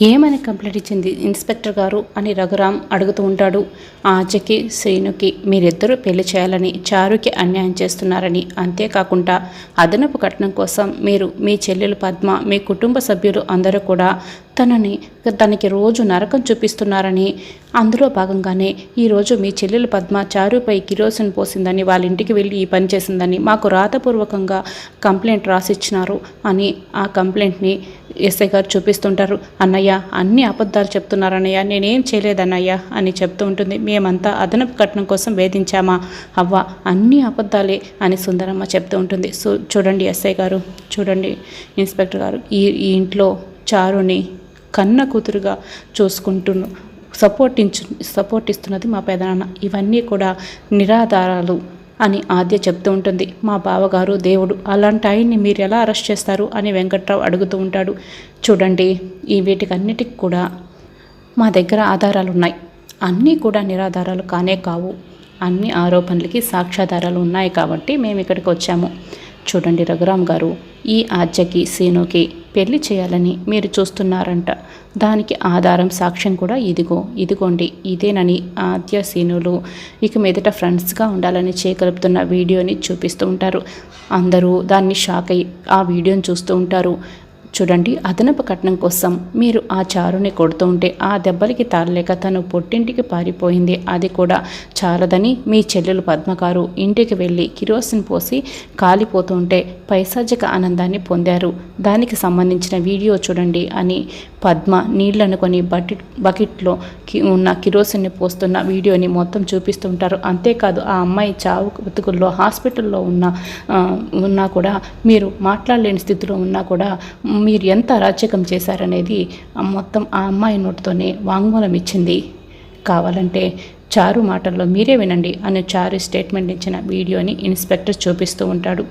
ఏమని కంప్లైంట్ ఇచ్చింది ఇన్స్పెక్టర్ గారు అని రఘురామ్ అడుగుతూ ఉంటాడు. ఆచకి శ్రీనుకి మీరిద్దరూ పెళ్ళి చేయాలని చారుకి అన్యాయం చేస్తున్నారని అంతేకాకుండా అదనపు కట్నం కోసం మీరు మీ చెల్లెలు పద్మ మీ కుటుంబ సభ్యులు అందరూ కూడా తనని తనకి రోజు నరకం చూపిస్తున్నారని అందులో భాగంగానే ఈరోజు మీ చెల్లెలు పద్మ చారుపై కిరోసిన్ పోసిందని వాళ్ళ ఇంటికి వెళ్ళి ఈ పని చేసిందని మాకు రాతపూర్వకంగా కంప్లైంట్ రాసిచ్చినారు అని ఆ కంప్లైంట్ని ఎస్ఐ గారు చూపిస్తుంటారు అన్నయ్య అన్ని అబద్ధాలు చెప్తున్నారన్నయ్య నేనేం చేయలేదన్నయ్య అని చెప్తూ ఉంటుంది. మేమంతా అదనపు కట్నం కోసం వేధించామా? అవ్వ అన్ని అబద్ధాలే అని సుందరమ్మ చెప్తూ ఉంటుంది. సో చూడండి ఎస్ఐ గారు చూడండి ఇన్స్పెక్టర్ గారు ఈ ఈ ఇంట్లో చారుని కన్న కూతురుగా చూసుకుంటూ సపోర్ట్ సపోర్ట్ ఇస్తున్నది మా పెదనాన్న. ఇవన్నీ కూడా నిరాధారాలు. అని ఆద్య చెప్తూ ఉంటుంది. మా బావగారు దేవుడు అలాంటి ఆయన్ని మీరు ఎలా అరెస్ట్ చేస్తారు? అని వెంకట్రావు అడుగుతూ ఉంటాడు. చూడండి ఈ వీటికన్నిటికి కూడా మా దగ్గర ఆధారాలు ఉన్నాయి అన్నీ కూడా నిరాధారాలు కానే కావు. అన్ని ఆరోపణలకి సాక్ష్యాధారాలు ఉన్నాయి కాబట్టి మేము ఇక్కడికి వచ్చాము. చూడండి రఘురామ్ గారు ఈ ఆద్యకి సీనుకి పెళ్ళి చేయాలని మీరు చూస్తున్నారంట. దానికి ఆధారం సాక్ష్యం కూడా ఇదిగో ఇదిగోండి. ఇదేనని ఆద్య సీనులు ఇక మీదట ఫ్రెండ్స్గా ఉండాలని చేయగలుపుతున్న వీడియోని చూపిస్తూ ఉంటారు. అందరూ దాన్ని షాక్ అయ్యి ఆ వీడియోని చూస్తూ ఉంటారు. చూడండి అదనపు కట్నం కోసం మీరు ఆ చారుని కొడుతూ ఉంటే ఆ దెబ్బలకి తాళలేక తను పుట్టింటికి పారిపోయింది. అది కూడా చాలదని మీ చెల్లెలు పద్మగారు ఇంటికి వెళ్ళి కిరోసిన్ పోసి కాలిపోతూ ఉంటే పైశాచిక ఆనందాన్ని పొందారు. దానికి సంబంధించిన వీడియో చూడండి అని పద్మ నీళ్ళనుకొని బకెట్ బకెట్లో కి- ఉన్న కిరోసిన్ని పోస్తున్న వీడియోని మొత్తం చూపిస్తూ ఉంటారు. అంతేకాదు ఆ అమ్మాయి చావు బతుకుల్లో హాస్పిటల్లో ఉన్న ఉన్నా కూడా మీరు మాట్లాడలేని స్థితిలో ఉన్నా కూడా మీరు ఎంత అరాచకం చేశారనేది మొత్తం ఆ అమ్మాయి నోటితోనే వాంగ్మూలం ఇచ్చింది. కావాలంటే చారు మాటల్లో మీరే వినండి అని చారు స్టేట్మెంట్ ఇచ్చిన వీడియోని ఇన్స్పెక్టర్ చూపిస్తూ ఉంటాడు.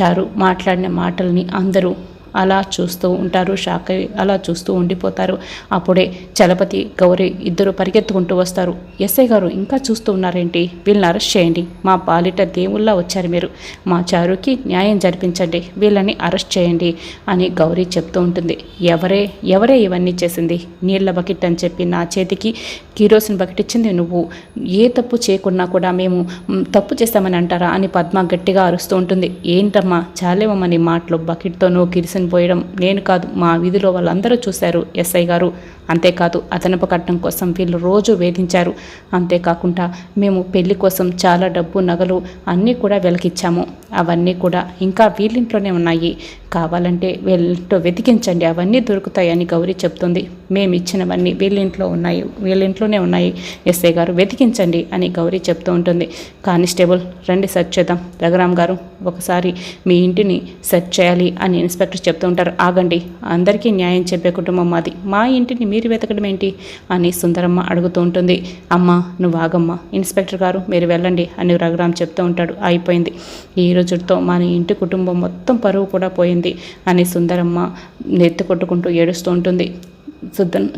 చారు మాట్లాడిన మాటల్ని అందరూ అలా చూస్తూ ఉంటారు షాక్ అలా చూస్తూ ఉండిపోతారు. అప్పుడే చలపతి గౌరీ ఇద్దరు పరిగెత్తుకుంటూ వస్తారు. ఎస్ఐ గారు ఇంకా చూస్తూ ఉన్నారేంటి? వీళ్ళని అరెస్ట్ చేయండి. మా పాలిట దేవుళ్ళ వచ్చారు మీరు. మా చారుకి న్యాయం జరిపించండి. వీళ్ళని అరెస్ట్ చేయండి అని గౌరీ చెప్తూ ఉంటుంది. ఎవరే ఎవరే ఇవన్నీ చేసింది? నీళ్ళ బకెట్ అని చెప్పి నా చేతికి కిరోసిన్ బకెట్ ఇచ్చింది నువ్వు. ఏ తప్పు చేయకున్నా కూడా మేము తప్పు చేస్తామని అంటారా అని పద్మ గట్టిగా అరుస్తూ ఉంటుంది. ఏంటమ్మా? చాలేవమ్మా నీ మాటలు? బకెట్తోనూ కిరిసిన పోయడం నేను కాదు మా వీధిలో వాళ్ళందరూ చూశారు ఎస్ఐ గారు. అంతేకాదు అదనపు కట్నం కోసం వీళ్ళు రోజు వేధించారు. అంతేకాకుండా మేము పెళ్ళి కోసం చాలా డబ్బు నగలు అన్నీ కూడా వెలకిచ్చాము అవన్నీ కూడా ఇంకా వీళ్ళింట్లోనే ఉన్నాయి. కావాలంటే వీళ్ళతో వెతికించండి. అవన్నీ దొరుకుతాయని గౌరీ చెప్తుంది. మేము ఇచ్చినవన్నీ వీళ్ళింట్లో ఉన్నాయి. వీళ్ళింట్లోనే ఉన్నాయి. ఎస్ఐ గారు వెతికించండి అని గౌరీ చెప్తూ ఉంటుంది. కానిస్టేబుల్ రండి సెర్చ్ చేద్దాం. రఘురామ్ గారు ఒకసారి మీ ఇంటిని సెర్చ్ చేయాలి అని ఇన్స్పెక్టర్ చెప్తూ ఉంటారు. ఆగండి. అందరికీ న్యాయం చెప్పే కుటుంబం మాది. మా ఇంటిని మీరు వెతకడం ఏంటి? అని సుందరమ్మ అడుగుతూ ఉంటుంది. అమ్మ నువ్వు ఆగమ్మ. ఇన్స్పెక్టర్ గారు మీరు వెళ్ళండి అని రఘురామ్ చెప్తూ ఉంటాడు. అయిపోయింది. ఈ రోజుతో మన ఇంటి కుటుంబం మొత్తం పరువు కూడా పోయింది అని సుందరమ్మ నెత్తి కొట్టుకుంటూ ఏడుస్తూ ఉంటుంది. సుద్దన్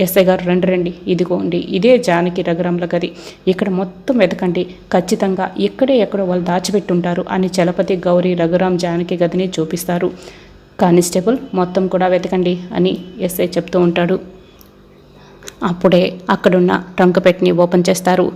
ఎస్ఐ గారు రండి రండి. ఇదిగోండి. ఇదే జానకి రఘురాముల గది. ఇక్కడ మొత్తం వెతకండి. ఖచ్చితంగా ఇక్కడే ఎక్కడో వాళ్ళు దాచిపెట్టుంటారు అని చలపతి గౌరీ రఘురామ్ జానకి గదిని చూపిస్తారు. కానిస్టేబుల్ మొత్తం కూడా వెతకండి అని ఎస్ఐ చెప్తూ ఉంటాడు. అప్పుడే అక్కడున్న ట్రంక్ పెట్టిని ఓపెన్ చేస్తారు.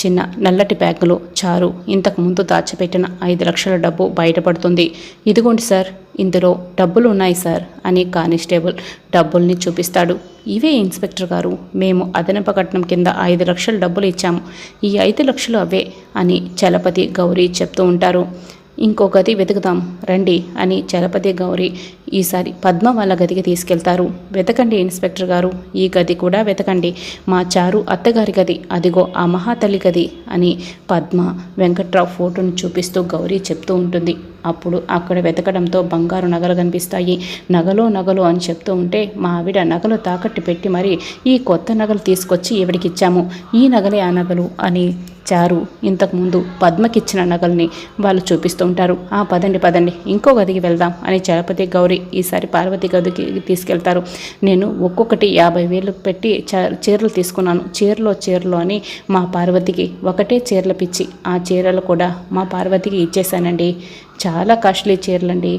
చిన్న నల్లటి బ్యాగులో చారు. ఇంతకు ముందు దాచిపెట్టిన ఐదు లక్షల డబ్బు బయటపడుతుంది. ఇదిగోండి సార్ ఇందులో డబ్బులు ఉన్నాయి సార్ అని కానిస్టేబుల్ డబ్బుల్ని చూపిస్తాడు. ఇవే ఇన్స్పెక్టర్ గారు మేము అదనపు కట్నం కింద ఐదు లక్షల డబ్బులు ఇచ్చాము. ఈ ఐదు లక్షలు అవే అని చలపతి గౌరీ చెప్తూ ఉంటారు. ఇంకో గది వెతుకుదాం రండి అని చలపతి గౌరి ఈసారి పద్మ వాళ్ళ గదికి తీసుకెళ్తారు. వెతకండి ఇన్స్పెక్టర్ గారు. ఈ గది కూడా వెతకండి. మా చారు అత్తగారి గది. అదిగో ఆ మహాతల్లి గది అని పద్మ వెంకట్రావు ఫోటోను చూపిస్తూ గౌరీ చెప్తూ ఉంటుంది. అప్పుడు అక్కడ వెతకడంతో బంగారు నగలు కనిపిస్తాయి. నగలు నగలు అని చెప్తూ ఉంటే మా ఆవిడ నగలు తాకట్టు పెట్టి మరి ఈ కొత్త నగలు తీసుకొచ్చి ఈవిడికి ఇచ్చాము. ఈ నగలే ఆ నగలు అని చారు ఇంతకుముందు పద్మకిచ్చిన నగల్ని వాళ్ళు చూపిస్తూ ఉంటారు. ఆ పదండి పదండి ఇంకో గదికి వెళ్దాం అని చలపతి గౌరి ఈసారి పార్వతి గదికి తీసుకెళ్తారు. నేను ఒక్కొక్కటి యాభై వేలు పెట్టి చీరలు తీసుకున్నాను. చీరలో చీరలో అని మా పార్వతికి ఒకటే చీరలు పిచ్చి. ఆ చీరలు కూడా మా పార్వతికి ఇచ్చేసానండి చాలా కాస్ట్లీ చీరలండి.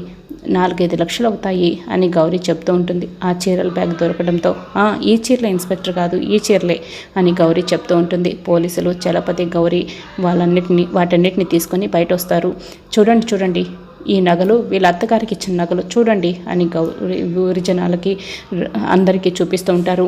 నాలుగైదు లక్షలు అవుతాయి అని గౌరీ చెప్తూ ఉంటుంది. ఆ చీరల బ్యాగ్ దొరకడంతో "ఆ, ఈ చీరలే ఇన్స్పెక్టర్ కాదు ఈ చీరలే అని గౌరీ చెప్తూ ఉంటుంది. పోలీసులు చలపతి గౌరీ వాళ్ళన్నిటిని వాటన్నిటిని తీసుకొని బయట వస్తారు చూడండి చూడండి ఈ నగలు వీళ్ళ అత్తగారికి ఇచ్చిన నగలు చూడండి అని గౌరీ ఊరి జనాలకి అందరికీ చూపిస్తూ ఉంటారు.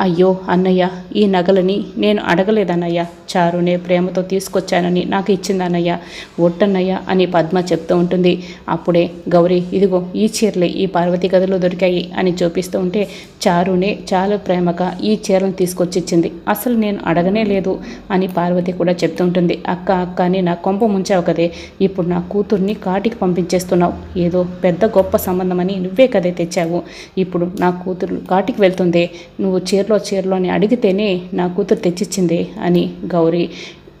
అయ్యో అన్నయ్య ఈ నగలని నేను అడగలేదన్నయ్య. చారునే ప్రేమతో తీసుకొచ్చానని నాకు ఇచ్చిందన్నయ్య. ఒట్టన్నయ్య అని పద్మ చెప్తూ ఉంటుంది. అప్పుడే గౌరీ ఇదిగో ఈ చీరలే ఈ పార్వతి గదిలో దొరికాయి అని చూపిస్తూ ఉంటే చారునే చాలా ప్రేమగా ఈ చీరలను తీసుకొచ్చి ఇచ్చింది అసలు నేను అడగనే లేదు అని పార్వతి కూడా చెప్తూ ఉంటుంది. అక్క అక్క అని నా కొంప ముంచావు కదే. ఇప్పుడు నా కూతుర్ని కాటికి పంపించేస్తున్నావు. ఏదో పెద్ద గొప్ప సంబంధం అని నువ్వే కదే తెచ్చావు. ఇప్పుడు నా కూతురు కాటికి వెళ్తుందే. నువ్వు చీర చీరలో అని అడిగితేనే నా కూతురు తెచ్చిచ్చిందే అని గౌరీ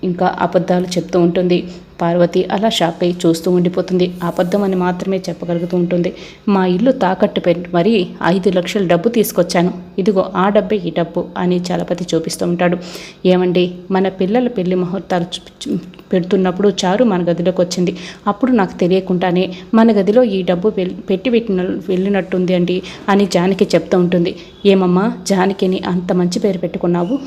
ఇంకా అబద్ధాలు చెప్తూ ఉంటుంది. పార్వతి అలా షాక్ అయి చూస్తూ ఉండిపోతుంది. అబద్ధం అని మాత్రమే చెప్పగలుగుతూ ఉంటుంది. మా ఇల్లు తాకట్టు పెట్టి మరీ ఐదు లక్షల డబ్బు తీసుకొచ్చాను. ఇదిగో ఆ డబ్బే ఈ డబ్బు అని చలపతి చూపిస్తూ ఉంటాడు. ఏమండి? మన పిల్లల పెళ్ళి ముహూర్తాలు పెడుతున్నప్పుడు చారు మన గదిలోకి వచ్చింది. అప్పుడు నాకు తెలియకుండానే మన గదిలో ఈ డబ్బు పెట్టి పెట్టిన వెళ్ళినట్టుంది అండి అని జానకి చెప్తూ ఉంటుంది. ఏమమ్మా? జానకిని అంత మంచి పేరు పెట్టుకున్నావు?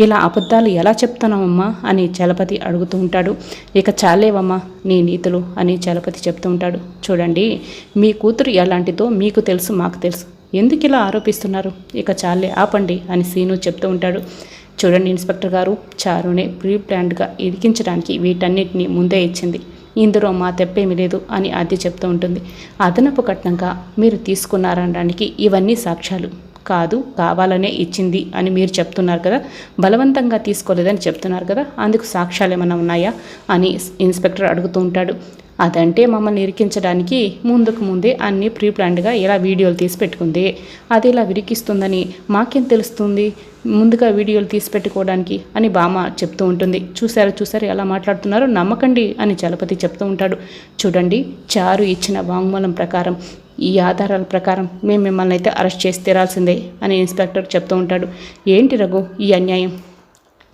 ఇలా అబద్ధాలు ఎలా చెప్తున్నావమ్మా? అని చలపతి అడుగుతూ ఉంటాడు. ఇక చాలేవమ్మా నీ నీతులు అని చలపతి చెప్తూ ఉంటాడు. చూడండి మీ కూతురు ఎలాంటిదో మీకు తెలుసు మాకు తెలుసు. ఎందుకు ఇలా ఆరోపిస్తున్నారు? ఇక చాలే ఆపండి అని సీను చెప్తూ ఉంటాడు. చూడండి ఇన్స్పెక్టర్ గారు చారునే ప్రీ ప్లాన్డ్గా ఇరికించడానికి వీటన్నిటిని ముందే ఇచ్చింది. ఇందులో మా తెప్పేమీ లేదు అని అది చెప్తూ ఉంటుంది. అదనపు కట్నంగా మీరు తీసుకున్నారనడానికి ఇవన్నీ సాక్ష్యాలు కాదు కావాలనే ఇచ్చింది అని మీరు చెప్తున్నారు కదా? బలవంతంగా తీసుకోలేదని చెప్తున్నారు కదా? అందుకు సాక్ష్యాలు ఏమైనా ఉన్నాయా? అని ఇన్స్పెక్టర్ అడుగుతూ ఉంటాడు. అదంటే మమ్మల్ని ఇరికించడానికి ముందుకు ముందే అన్ని ప్రీ ప్లాన్డ్గా ఇలా వీడియోలు తీసి పెట్టుకుంది. అది ఇలా విరికిస్తుందని మాకేం తెలుస్తుంది? ముందుగా వీడియోలు తీసి పెట్టుకోవడానికి అని బామ్మ చెప్తూ ఉంటుంది. చూసారు చూసారు ఎలా మాట్లాడుతున్నారో? నమ్మకండి అని చలపతి చెప్తూ ఉంటాడు. చూడండి చారు ఇచ్చిన వాంగ్మూలం ప్రకారం ఈ ఆధారాల ప్రకారం మేము మిమ్మల్ని అయితే అరెస్ట్ చేసి తీరాల్సిందే అని ఇన్స్పెక్టర్ చెప్తూ ఉంటాడు. ఏంటి రఘు ఈ అన్యాయం?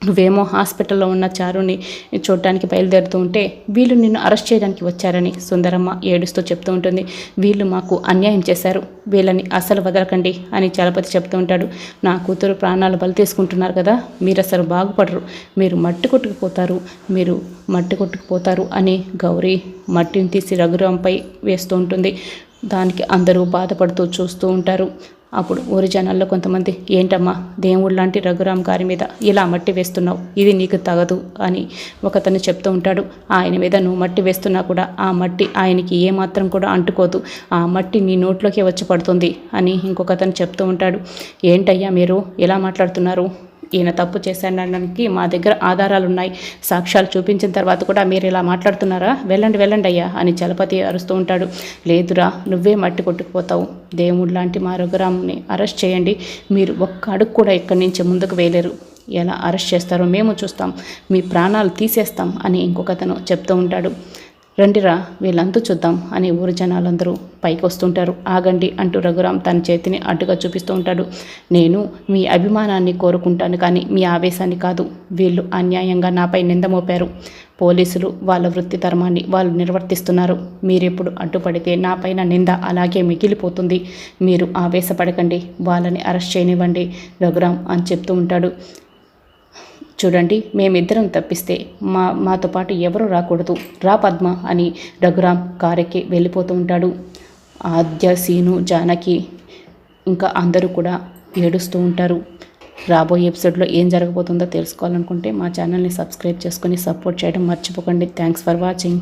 నువ్వేమో హాస్పిటల్లో ఉన్న చారుని చూడటానికి బయలుదేరుతూ ఉంటే వీళ్ళు నిన్ను అరెస్ట్ చేయడానికి వచ్చారని సుందరమ్మ ఏడుస్తూ చెప్తూ ఉంటుంది. వీళ్ళు మాకు అన్యాయం చేశారు. వీళ్ళని అసలు వదలకండి అని చలపతి చెప్తూ ఉంటాడు. నా కూతురు ప్రాణాలు బలి తీసుకుంటున్నారు కదా మీరు అసలు బాగుపడరు. మీరు మట్టి కొట్టుకుపోతారు. మీరు మట్టి కొట్టుకుపోతారు అని గౌరీ మట్టిని తీసి రఘురాంపై వేస్తూ ఉంటుంది. దానికి అందరూ బాధపడుతూ చూస్తూ ఉంటారు. అప్పుడు ఊరి జనాల్లో కొంతమంది ఏంటమ్మా దేవుడు లాంటి రఘురామ్ గారి మీద ఇలా మట్టి వేస్తున్నావు? ఇది నీకు తగదు అని ఒకతను చెప్తూ ఉంటాడు. ఆయన మీద నువ్వు మట్టి వేస్తున్నా కూడా ఆ మట్టి ఆయనకి ఏమాత్రం కూడా అంటుకోదు. ఆ మట్టి నీ నోట్లోకి వచ్చి పడుతుంది అని ఇంకొకతను చెప్తూ ఉంటాడు. ఏంటయ్యా మీరు? ఎలా మాట్లాడుతున్నారు? ఈయన తప్పు చేశాడనడానికి మా దగ్గర ఆధారాలు ఉన్నాయి సాక్ష్యాలు చూపించిన తర్వాత కూడా మీరు ఇలా మాట్లాడుతున్నారా? వెళ్ళండి వెళ్ళండి అయ్యా అని చలపతి అరుస్తూ ఉంటాడు. లేదురా నువ్వే మట్టి కొట్టుకుపోతావు. దేవుడు లాంటి మా రఘురామ్ని అరెస్ట్ చేయండి. మీరు ఒక్క అడుగు కూడా ఇక్కడి నుంచి ముందుకు వేయలేరు. ఎలా అరెస్ట్ చేస్తారో మేము చూస్తాం. మీ ప్రాణాలు తీసేస్తాం అని ఇంకొకతను చెప్తూ ఉంటాడు. రండిరా వీళ్ళంతా చూద్దాం అని ఊరు జనాలందరూ పైకి వస్తుంటారు. ఆగండి అంటూ రఘురాం తన చేతిని అడ్డుగా చూపిస్తూ ఉంటాడు. నేను మీ అభిమానాన్ని కోరుకుంటాను కానీ మీ ఆవేశాన్ని కాదు. వీళ్ళు అన్యాయంగా నాపై నింద మోపారు. పోలీసులు వాళ్ళ వృత్తి ధర్మాన్ని వాళ్ళు నిర్వర్తిస్తున్నారు. మీరెప్పుడు అడ్డుపడితే నాపైన నింద అలాగే మిగిలిపోతుంది. మీరు ఆవేశపడకండి. వాళ్ళని అరెస్ట్ చేయనివ్వండి. రఘురాం అని చెప్తూ ఉంటాడు. చూడండి మేమిద్దరం తప్పిస్తే మా మాతో పాటు ఎవరూ రాకూడదు. రా పద్మ అని రఘురామ్ కారెక్కి వెళ్ళిపోతూ ఉంటాడు. ఆద్య సీను జానకి ఇంకా అందరూ కూడా ఏడుస్తూ ఉంటారు. రాబోయే ఎపిసోడ్లో ఏం జరగబోతుందో తెలుసుకోవాలనుకుంటే మా ఛానల్ని సబ్స్క్రైబ్ చేసుకొని సపోర్ట్ చేయడం మర్చిపోకండి. Thanks for watching.